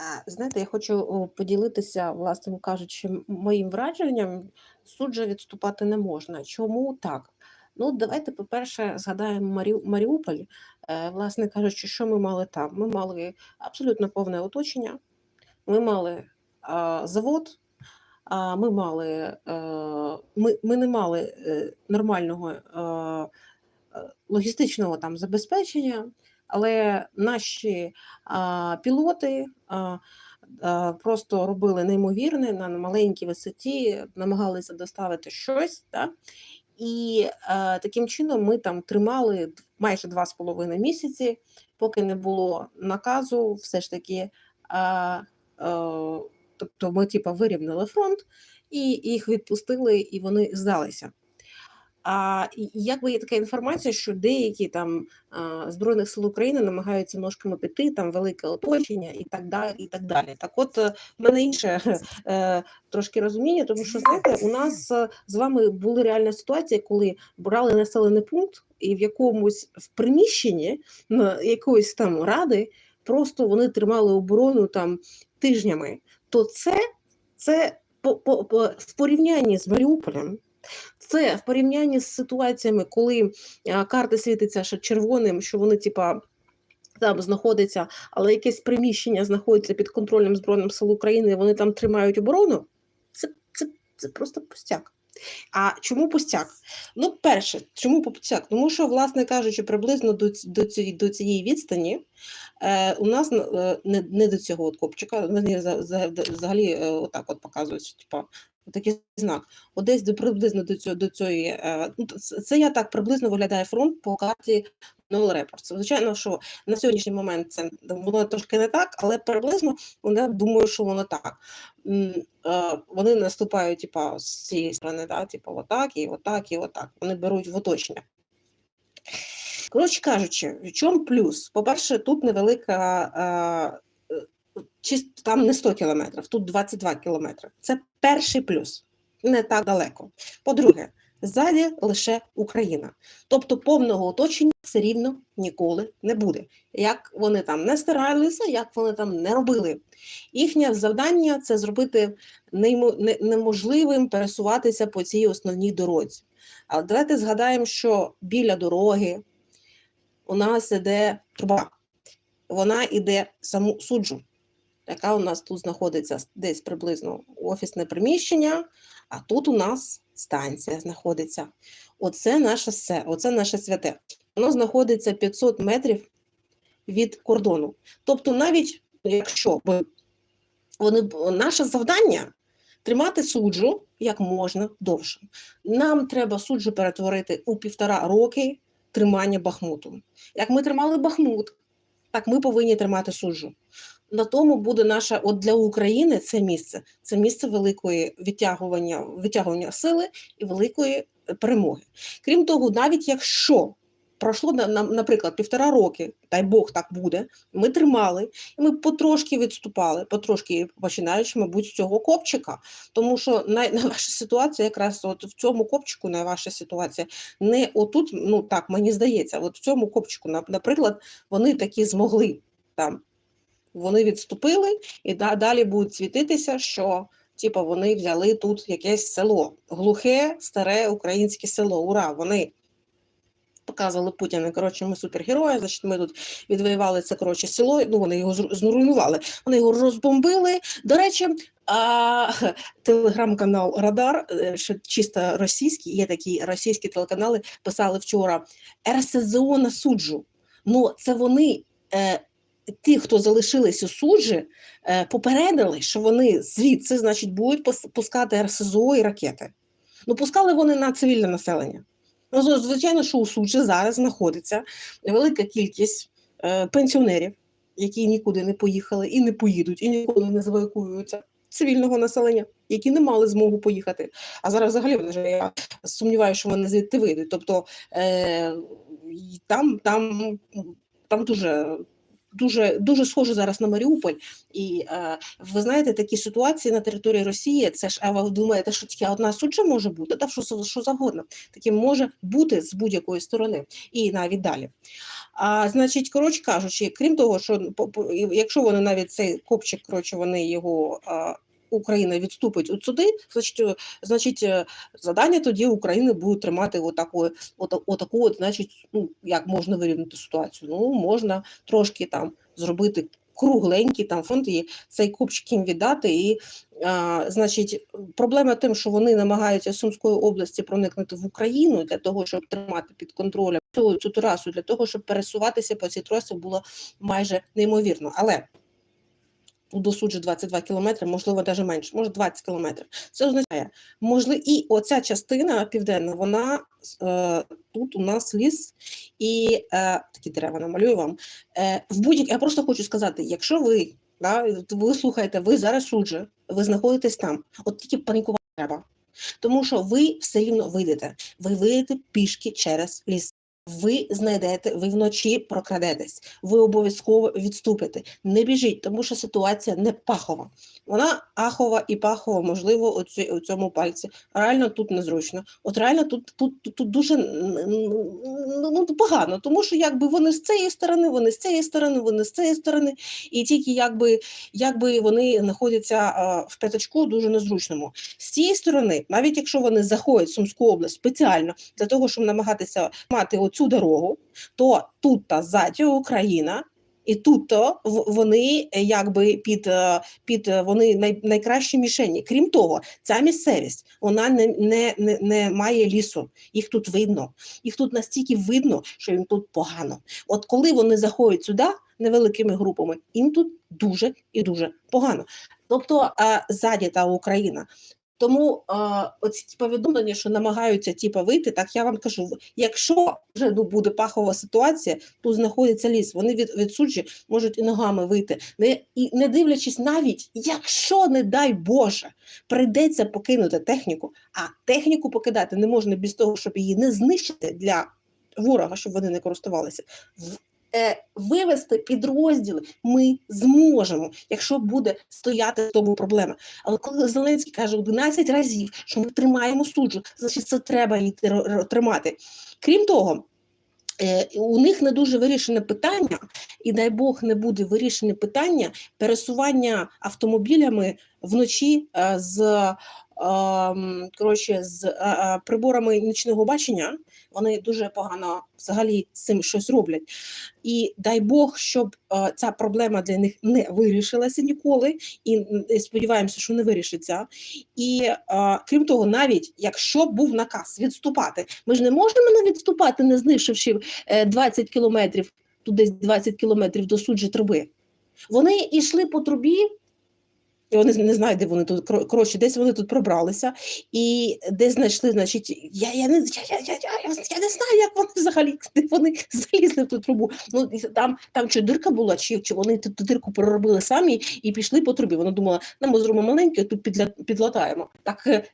А, знаєте, я хочу поділитися, власне кажучи, моїм враженням. Суджа відступати не можна. Чому так? Ну, давайте, по-перше, згадаємо Марі... Маріуполь. Е, власне кажучи, що ми мали там? Ми мали абсолютно повне оточення, ми мали а, завод, а, ми мали, е, ми, ми не мали е, нормального е, логістичного там забезпечення, але наші а, пілоти а, а, просто робили неймовірне на маленькій висоті, намагалися доставити щось. Да? І е, таким чином ми там тримали майже два з половиною місяці, поки не було наказу, все ж таки. Е, е, тобто ми типа вирівняли фронт і їх відпустили, і вони здалися. А якби є така інформація, що деякі там Збройних сил України намагаються ножками піти, там велике оточення і так далі. І так далі. Так от е, в мене інше е, трошки розуміння, тому що знаєте, у нас е, з вами були реальна ситуація, коли брали населений пункт, і в якомусь в приміщенні якоїсь там ради просто вони тримали оборону там тижнями. То це, це по, по, по, в порівнянні з Маріуполем. Це в порівнянні з ситуаціями, коли карти світиться ще червоним, що вони, типа, там знаходяться, але якесь приміщення знаходиться під контролем Збройних сил України, і вони там тримають оборону. Це, це, це просто пустяк. А чому пустяк? Ну, перше, чому пустяк? Тому що, власне кажучи, приблизно до, до, цієї, до цієї відстані е, у нас е, не, не до цього от копчика, взагалі е, отак от показують, типа, такий знак. От десь до приблизно до цього до цієї. Е, ну, це, я так приблизно виглядає фронт по карті Null Reports. Звичайно, що на сьогоднішній момент це воно трошки не так, але приблизно я думаю, що воно так. Е, Вони наступають, типа, з цієї сторони, да, типа, отак, і отак, і отак. Вони беруть в оточення. Коротше кажучи, в чому плюс? По-перше, тут невелика. Чисто там не 100 кілометрів, тут 22 кілометри. Це перший плюс, не так далеко. По-друге, ззаді лише Україна. Тобто повного оточення все рівно ніколи не буде. Як вони там не старалися, як вони там не робили. Їхнє завдання це зробити неможливим пересуватися по цій основній дорозі. Але давайте згадаємо, що біля дороги у нас іде труба. Вона іде саму суджу, яка у нас тут знаходиться десь приблизно офісне приміщення, а тут у нас станція знаходиться. Оце наше все, оце наше святе. Воно знаходиться 500 метрів від кордону. Тобто, навіть якщо би вони наше завдання тримати суджу як можна довше. Нам треба суджу перетворити у півтора роки тримання Бахмуту. Як ми тримали Бахмут, так ми повинні тримати суджу. На тому буде наша, от для України це місце, це місце великої відтягування, відтягування сили і великої е, перемоги. Крім того, навіть якщо пройшло на, на- наприклад, півтора роки, дай Бог так буде, ми тримали, і ми потрошки відступали, потрошки починаючи, мабуть, з цього копчика. Тому що най, найважча ситуація, якраз от в цьому копчику найважча ситуація. Не отут, ну так мені здається, от в цьому копчику, на- наприклад, вони такі змогли там. Вони відступили і да- далі будуть світитися, що типу, вони взяли тут якесь село, глухе, старе українське село. Ура! Вони показували Путіна. Коротше, ми супергерої, значить, ми тут відвоювали це коротше село. Ну вони його зру- зруйнували. Вони його розбомбили. До речі, а, телеграм-канал Радар, е, що чисто російський, є такі російські телеканали, писали вчора РСЗО на суджу. Ну, це вони. Е, Ті, хто залишились у суджі, е, попередили, що вони звідси, значить, будуть пускати РСЗО і ракети. Ну, пускали вони на цивільне населення. Ну, звичайно, що у суджі зараз знаходиться велика кількість е, пенсіонерів, які нікуди не поїхали і не поїдуть, і ніколи не завоюються цивільного населення, які не мали змогу поїхати. А зараз взагалі вже я сумніваюся, що вони звідти вийдуть. Тобто е, там, там, там дуже. Дуже дуже схоже зараз на Маріуполь, і е, ви знаєте, такі ситуації на території Росії. Це ж а ви думаєте, що тільки одна суджа може бути, та що, що завгодно. Таке може бути з будь-якої сторони, і навіть далі. А значить, коротше кажучи, крім того, що якщо вони навіть цей копчик, коротше, вони його а, Україна відступить у суди, значить, е, значить, е, завдання тоді України будуть тримати отаку, отаку, от, значить, ну як можна вирівняти ситуацію? Ну можна трошки там зробити кругленький там фонд і цей копчик їм віддати. І а, значить, проблема тим, що вони намагаються Сумської області проникнути в Україну для того, щоб тримати під контролем цю, цю трасу, для того, щоб пересуватися по цій трасі було майже неймовірно. Але до суджу 22 кілометри, можливо, навіть менше, може 20 кілометрів. Це означає, можливо, і оця частина південна, вона е, тут у нас ліс, і е, такі дерева намалюю вам. Е, в будь я просто хочу сказати, якщо ви, да, ви слухаєте, ви зараз суджі, ви знаходитесь там, от тільки панікувати треба. Тому що ви все рівно вийдете. Ви вийдете пішки через ліс. Ви знайдете, ви вночі прокрадетесь, ви обов'язково відступите. Не біжіть, тому що ситуація не пахова. Вона ахова і пахова, можливо, у, у цьому пальці. Реально тут незручно. От реально тут, тут, тут, тут дуже ну, ну, погано, тому що якби вони з цієї сторони, вони з цієї сторони, вони з цієї сторони, і тільки якби, якби вони знаходяться в п'ятачку дуже незручному. З цієї сторони, навіть якщо вони заходять в Сумську область спеціально для того, щоб намагатися мати оцю дорогу, то тут та ззаді Україна. І тут то в- вони е, якби під, е, під е, вони най, найкращі мішені. Крім того, ця місцевість вона не, не, не, не має лісу. Їх тут видно. Їх тут настільки видно, що їм тут погано. От коли вони заходять сюди невеликими групами, їм тут дуже і дуже погано. Тобто е, ззаді Україна. Тому е, оці повідомлення, що намагаються типу, вийти, так я вам кажу: якщо вже ну, буде пахова ситуація, тут знаходиться ліс, вони від, від суджі можуть і ногами вийти, не, і не дивлячись навіть, якщо, не дай Боже, прийдеться покинути техніку, а техніку покидати не можна без того, щоб її не знищити для ворога, щоб вони не користувалися. В- е, Вивести підрозділи ми зможемо, якщо буде стояти з тому проблема. Але коли Зеленський каже 11 разів, що ми тримаємо суджу, значить це треба її тримати. Крім того, е, у них не дуже вирішене питання, і дай Бог не буде вирішене питання пересування автомобілями вночі е, з, коротше, з е, е, приборами нічного бачення. Вони дуже погано взагалі цим щось роблять. І дай Бог, щоб е, ця проблема для них не вирішилася ніколи, і сподіваємося, що не вирішиться. І крім того, навіть якщо був наказ відступати, ми ж не можемо не відступати, не знищивши е, 20 кілометрів, десь 20 кілометрів до суджі труби. Вони йшли по трубі. І вони не знають, де вони тут кор- коротше, десь вони тут пробралися, і десь знайшли, значить, я, я, не, я, я, я, я, я не знаю, як вони взагалі де вони залізли в ту трубу. Ну там, там чи дирка була, чи, чи вони ту, дирку проробили самі і пішли по трубі. Вона думала, ну, ми зробимо маленьке, тут підля, підлатаємо. Так е,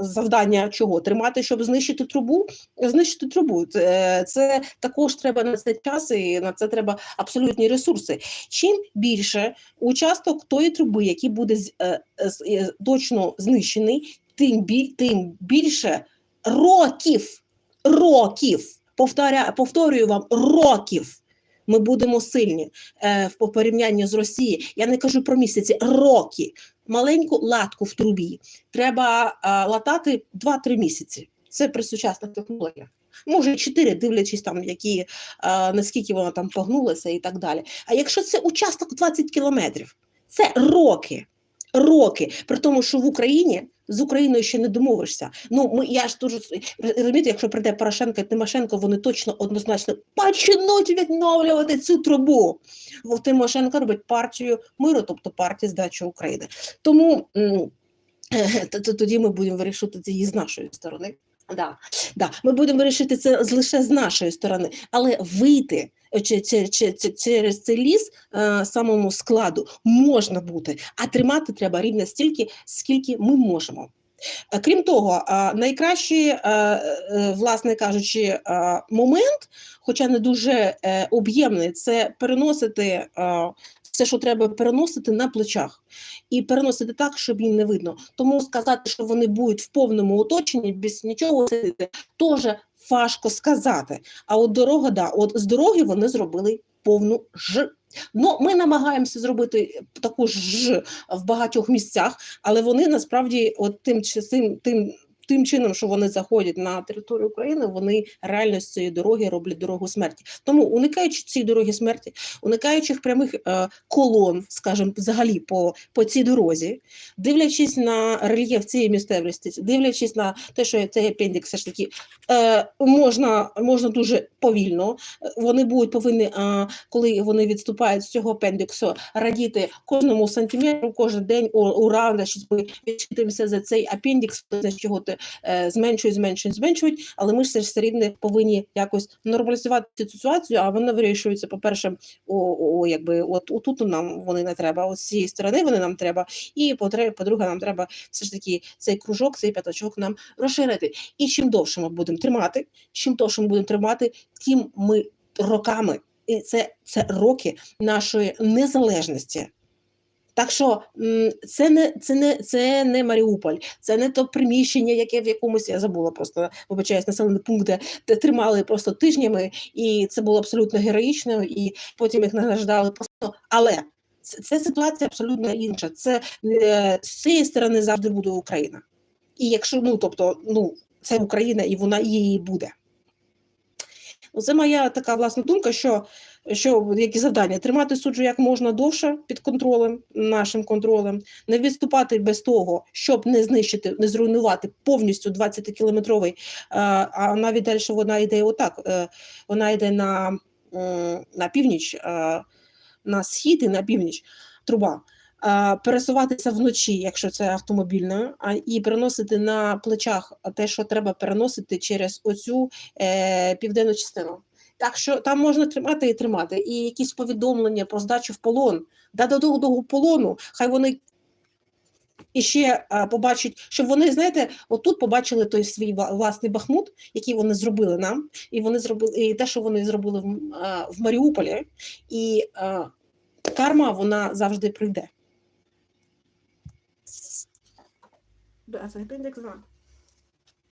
завдання чого? Тримати, щоб знищити трубу? Знищити трубу. Це, це також треба на це час, і на це треба абсолютні ресурси. Чим більше участок тої труби, який буде з- е, е, е, точно знищений, тим, тим більше років, років, повторя, повторюю вам, років ми будемо сильні е, в порівнянні з Росією. Я не кажу про місяці, роки. Маленьку латку в трубі треба е, латати 2-3 місяці. Це при сучасних технологіях. Може, 4, дивлячись там, які, е, наскільки вона там погнулася і так далі. А якщо це участок 20 кілометрів, це роки. Роки. При тому, що в Україні з Україною ще не домовишся. Ну, ми, я ж дуже розумієте, якщо прийде Порошенко і Тимошенко, вони точно однозначно почнуть відновлювати цю трубу. Бо Тимошенко робить партію миру, тобто партію здачі України. Тому е, т- тоді ми будемо вирішувати це і з нашої сторони. Да, да, ми будемо вирішити це лише з нашої сторони, але вийти е, через цей ліс е, самому складу можна бути, а тримати треба рівно стільки, скільки ми можемо. Е, Крім того, найкращий, власне кажучи, момент, хоча не дуже об'ємний, це переносити все, що треба переносити на плечах, і переносити так, щоб їм не видно. Тому сказати, що вони будуть в повному оточенні без нічого сидіти, теж важко сказати. А от дорога, да, от з дороги вони зробили повну ж. Ну, ми намагаємося зробити таку ж в багатьох місцях, але вони насправді, от тим чи- тим, тим, чином, що вони заходять на територію України, вони реально з цієї дороги роблять дорогу смерті. Тому уникаючи цієї дороги смерті, уникаючи прямих е, колон, скажімо, взагалі по, по цій дорозі, дивлячись на рельєф цієї місцевості, дивлячись на те, що цей апендикс все ж таки е, можна, можна дуже повільно. Вони будуть повинні, е, коли вони відступають з цього апендиксу, радіти кожному сантиметру, кожен день. Ура, значить, ми відчитуємося за цей апендикс, значить, його те, е, зменшують, зменшують, зменшують, але ми ж все рівно повинні якось нормалізувати цю ситуацію, а вона вирішується, по-перше, о, о, якби от отут нам вони не треба, от з цієї сторони вони нам треба, і по-тре- по-друге, нам треба все ж таки цей кружок, цей п'ятачок нам розширити. І чим довше ми будемо тримати, чим довше ми будемо тримати, тим ми роками, і це, це роки нашої незалежності. Так що це не, це, не, це не Маріуполь, це не то приміщення, яке в якомусь я забула просто вибачаюсь, населений пункт, де, тримали просто тижнями, і це було абсолютно героїчно, і потім їх награждали просто. Але це, це ситуація абсолютно інша. Це е, з цієї сторони завжди буде Україна. І якщо ну, тобто, ну, це Україна, і вона її буде. Ну, Це моя така власна думка, що, що які завдання тримати суджу як можна довше під контролем, нашим контролем, не відступати без того, щоб не знищити, не зруйнувати повністю 20-кілометровий, а навіть далі вона йде отак. е, Вона йде на, на північ, е, на схід і на північ труба. Пересуватися вночі, якщо це автомобільною, і переносити на плечах те, що треба переносити через оцю е, південну частину. Так що там можна тримати і тримати, і якісь повідомлення про здачу в полон, да до того до полону, хай вони і ще а, побачать, щоб вони, знаєте, отут побачили той свій власний бахмут, який вони зробили нам, і вони зробили і те, що вони зробили в, а, в Маріуполі, і а, карма вона завжди прийде. Да, це індекс 2.